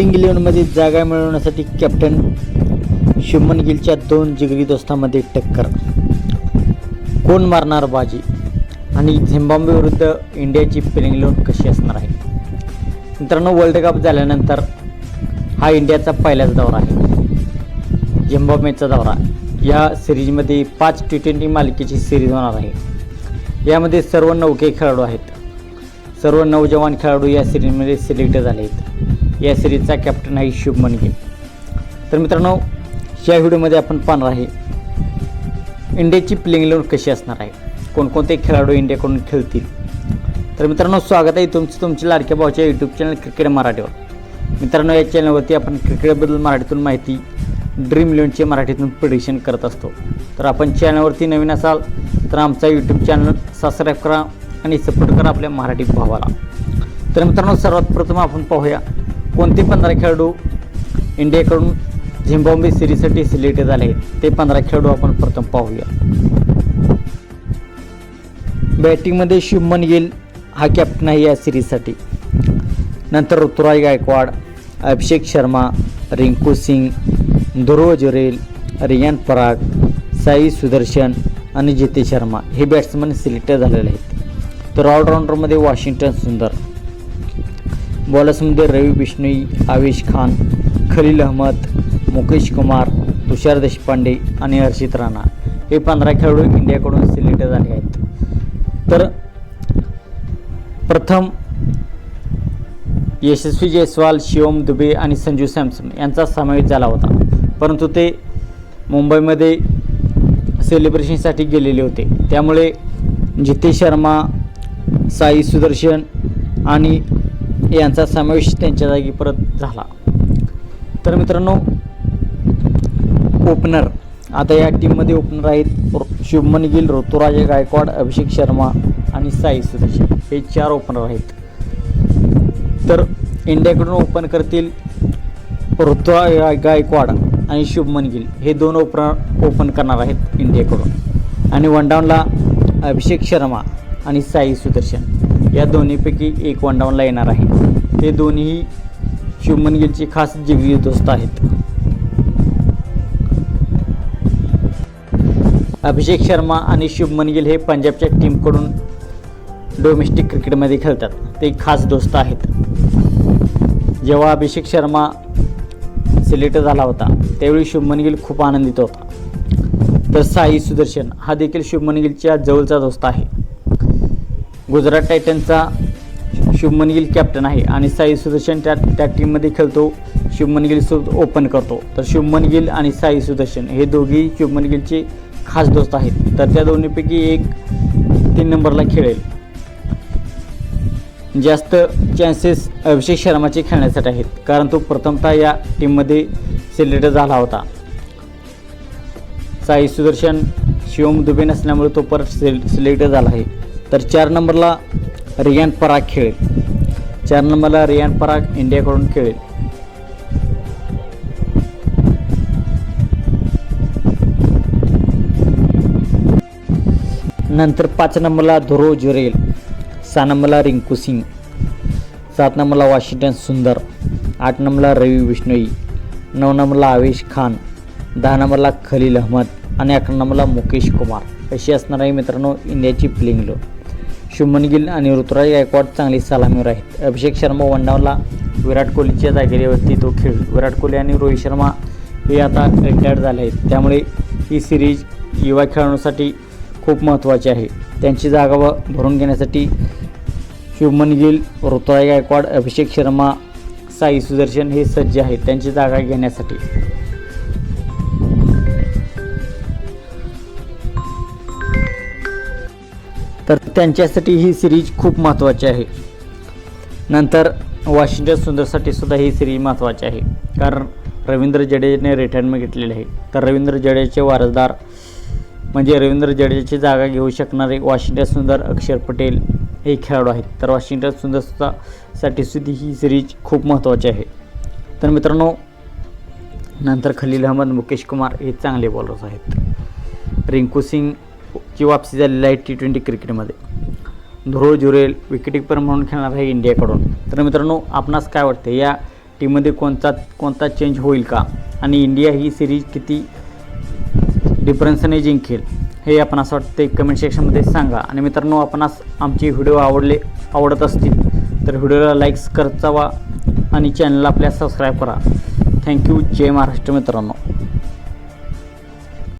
Playing इलेव्हनमध्ये जागा मिळवण्यासाठी captain Shubman गिलच्या दोन जिगरी दोस्तामध्ये टक्कर. कोण मारणार बाजी? आणि झिम्बाब्वे विरुद्ध इंडियाची प्लेइंग इलेव्हन कशी असणार आहे? मित्रांनो वर्ल्ड कप झाल्यानंतर हा इंडियाचा पहिलाच दौरा आहे. झिम्बाब्वेचा दौरा. या सिरीजमध्ये पाच टी ट्वेंटी मालिकेची सिरीज होणार आहे. यामध्ये सर्व नौके खेळाडू आहेत. सर्व नौजवान खेळाडू या सिरीजमध्ये सिलेक्ट झाले आहेत या सिरीजचा कॅप्टन आहे शुभमन गिल तर मित्रांनो या व्हिडिओमध्ये आपण पाहणार आहे इंडियाची प्लेइंग इलेवन कशी असणार आहे? कोणकोणते खेळाडू इंडियाकडून खेळतील? तर मित्रांनो स्वागत आहे तुमचं तुमच्या लाडक्या भाऊच्या यूट्यूब चॅनल क्रिकेट मराठीवर. मित्रांनो या चॅनलवरती आपण क्रिकेटबद्दल मराठीतून माहिती ड्रीम इलेव्हनचे मराठीतून प्रिडिक्शन करत असतो. तर आपण चॅनलवरती नवीन असाल तर आमचा यूट्यूब चॅनल सबस्क्राईब करा आणि सपोर्ट करा आपल्या मराठी भावाला. तर मित्रांनो सर्वात प्रथम आपण पाहूया कोणते पंधरा खेळाडू इंडियाकडून झिम्बाब्वे सिरीजसाठी सिलेक्ट झाले आहेत ते पंधरा खेळाडू आपण प्रथम पाहूया. बॅटिंगमध्ये शुभमन गिल हा कॅप्टन आहे या सिरीजसाठी. नंतर ऋतुराज गायकवाड अभिषेक शर्मा रिंकू सिंग ध्रुव जुरेल रियान पराग साई सुदर्शन आणि जिते शर्मा हे बॅट्समन सिलेक्ट झालेले आहेत. तर ऑलराऊंडरमध्ये वॉशिंग्टन सुंदर. बॉलर्समध्ये रवी बिष्णई आवेश खान खलील अहमद मुकेश कुमार तुषार देशपांडे आणि हर्षित राणा हे पंधरा खेळाडू इंडियाकडून सिलेक्ट झाले आहेत. तर प्रथम यशस्वी जयस्वाल शिवम दुबे आणि संजू सॅमसन यांचा समावेश झाला होता. परंतु ते मुंबईमध्ये सेलिब्रेशनसाठी गेलेले होते. त्यामुळे जितेश शर्मा साई सुदर्शन आणि यांचा समावेश त्यांच्या जागी परत झाला. तर मित्रांनो ओपनर. आता या टीममध्ये ओपनर आहेत शुभमन गिल ऋतुराज गायकवाड अभिषेक शर्मा आणि साई सुदर्शन. हे चार ओपनर आहेत. तर इंडियाकडून ओपन करतील ऋतुराज गाय- गायकवाड आणि शुभमन गिल. हे दोन ओपनर ओपन करणार आहेत इंडियाकडून. आणि वनडाऊनला अभिषेक शर्मा आणि साई सुदर्शन. या दोन्हीपैकी एक वनडाऊनला येणार आहे. हे दोन्हीही शुभमन गिलचे खास जिगरी दोस्त आहेत. अभिषेक शर्मा आणि शुभमन गिल हे पंजाबच्या टीमकडून डोमेस्टिक क्रिकेटमध्ये खेळतात. ते खास दोस्त आहेत. जेव्हा अभिषेक शर्मा सिलेक्ट झाला होता त्यावेळी शुभमन गिल खूप आनंदित होता. तर साई सुदर्शन हा देखील शुभमन गिलच्या जवळचा दोस्त आहे. गुजरात टायटनचा शुभमन गिल कॅप्टन आहे आणि साई सुदर्शन त्या त्या टीममध्ये खेळतो. शुभमन गिल सोबत ओपन करतो. तर शुभमन गिल आणि साई सुदर्शन हे दोघेही शुभमन गिलचे खास दोस्त आहेत. तर त्या दोन्हीपैकी एक तीन नंबरला खेळेल. जास्त चान्सेस अभिषेक शर्माचे खेळण्यासाठी आहेत. कारण तो प्रथमतः या टीममध्ये सिलेक्ट झाला होता. साई सुदर्शन शिवम दुबे नसल्यामुळे तो परत सिल सिलेक्ट झाला आहे. तर चार नंबरला रियान पराग खेळेल. चार नंबरला रियान पराग इंडियाकडून खेळेल. नंतर पाच नंबरला धुरो जुरेल. सहा नंबरला रिंकू सिंग. सात नंबरला वॉशिंग्टन सुंदर. आठ नंबरला रवी विष्णोई. नऊ नंबरला आवेश खान. दहा नंबरला खलील अहमद. आणि अकरा नंबरला मुकेश कुमार. अशी असणार आहे मित्रांनो इंडियाची प्लेइंग लो शुभमन गिल आणि ऋतुराज गायकवाड चांगली सलामीवर आहेत. अभिषेक शर्मा वंडावला विराट कोहलीच्या जागेवरती तो खेळ. विराट कोहली आणि रोहित शर्मा हे आता रिटायर्ड झाले आहेत. त्यामुळे ही सिरीज युवा खेळाडूंसाठी खूप महत्त्वाची आहे. त्यांची जागा व भरून घेण्यासाठी शुभमन गिल ऋतुराज गायकवाड अभिषेक शर्मा साई सुदर्शन हे सज्ज आहेत त्यांची जागा घेण्यासाठी. तर त्यांच्यासाठी ही सिरीज खूप महत्त्वाची आहे. नंतर वॉशिंग्टन सुंदरसाठी सुद्धा ही सिरीज महत्त्वाची आहे. कारण रवींद्र जडेजाने रिटायरमेंट घेतलेली आहे. तर रवींद्र जडेजाचे वारसदार म्हणजे रवींद्र जडेजाची जागा घेऊ शकणारे वॉशिंग्टन सुंदर अक्षर पटेल हे खेळाडू आहेत. तर वॉशिंग्टन सुंदर सुद्धा साठी सुद्धा ही सिरीज खूप महत्त्वाची आहे. तर मित्रांनो नंतर खलील अहमद मुकेश कुमार हे चांगले बॉलर्स आहेत. रिंकू सिंग सिंगची वापसी झालेली आहे टी ट्वेंटी क्रिकेटमध्ये. ध्रुव जुरेल विकेटकीपर म्हणून खेळणार आहे इंडियाकडून. तर मित्रांनो आपणास काय वाटते या टीममध्ये कोणता कोणता चेंज होईल का? आणि इंडिया ही सिरीज किती डिफरन्सने जिंकेल? हे आपण असं वाटते कमेंट सेक्शनमध्ये सांगा. आणि मित्रांनो आपणास आमचे व्हिडिओ आवडले आवडत असतील तर व्हिडिओला लाईक्स करत जावा आणि चॅनलला आपल्या सबस्क्राईब करा. थँक्यू जय महाराष्ट्र मित्रांनो.